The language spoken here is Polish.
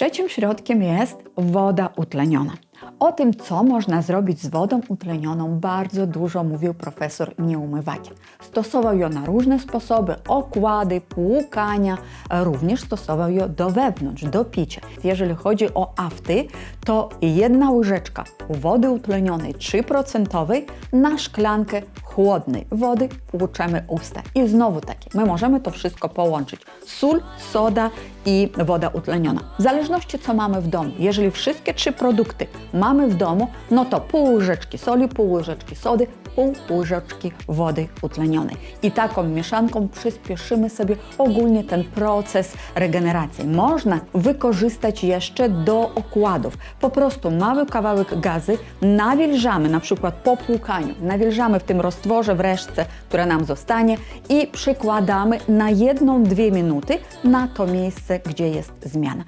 Trzecim środkiem jest woda utleniona. O tym, co można zrobić z wodą utlenioną, bardzo dużo mówił profesor Nieumywakin. Stosował ją na różne sposoby, okłady, płukania, również stosował ją do wewnątrz, do picia. Jeżeli chodzi o afty, to jedna łyżeczka wody utlenionej 3% na szklankę chłodnej wody płuczemy usta. I znowu takie, my możemy to wszystko połączyć. Sól, soda i woda utleniona. W zależności co mamy w domu. Jeżeli wszystkie trzy produkty mamy w domu, no to pół łyżeczki soli, pół łyżeczki sody, pół łyżeczki wody utlenionej. I taką mieszanką przyspieszymy sobie ogólnie ten proces regeneracji. Można wykorzystać jeszcze do okładów. Po prostu mały kawałek gazy nawilżamy, na przykład po płukaniu, nawilżamy w tym roztworze w resztce, która nam zostanie i przykładamy na jedną, dwie minuty na to miejsce, gdzie jest zmiana.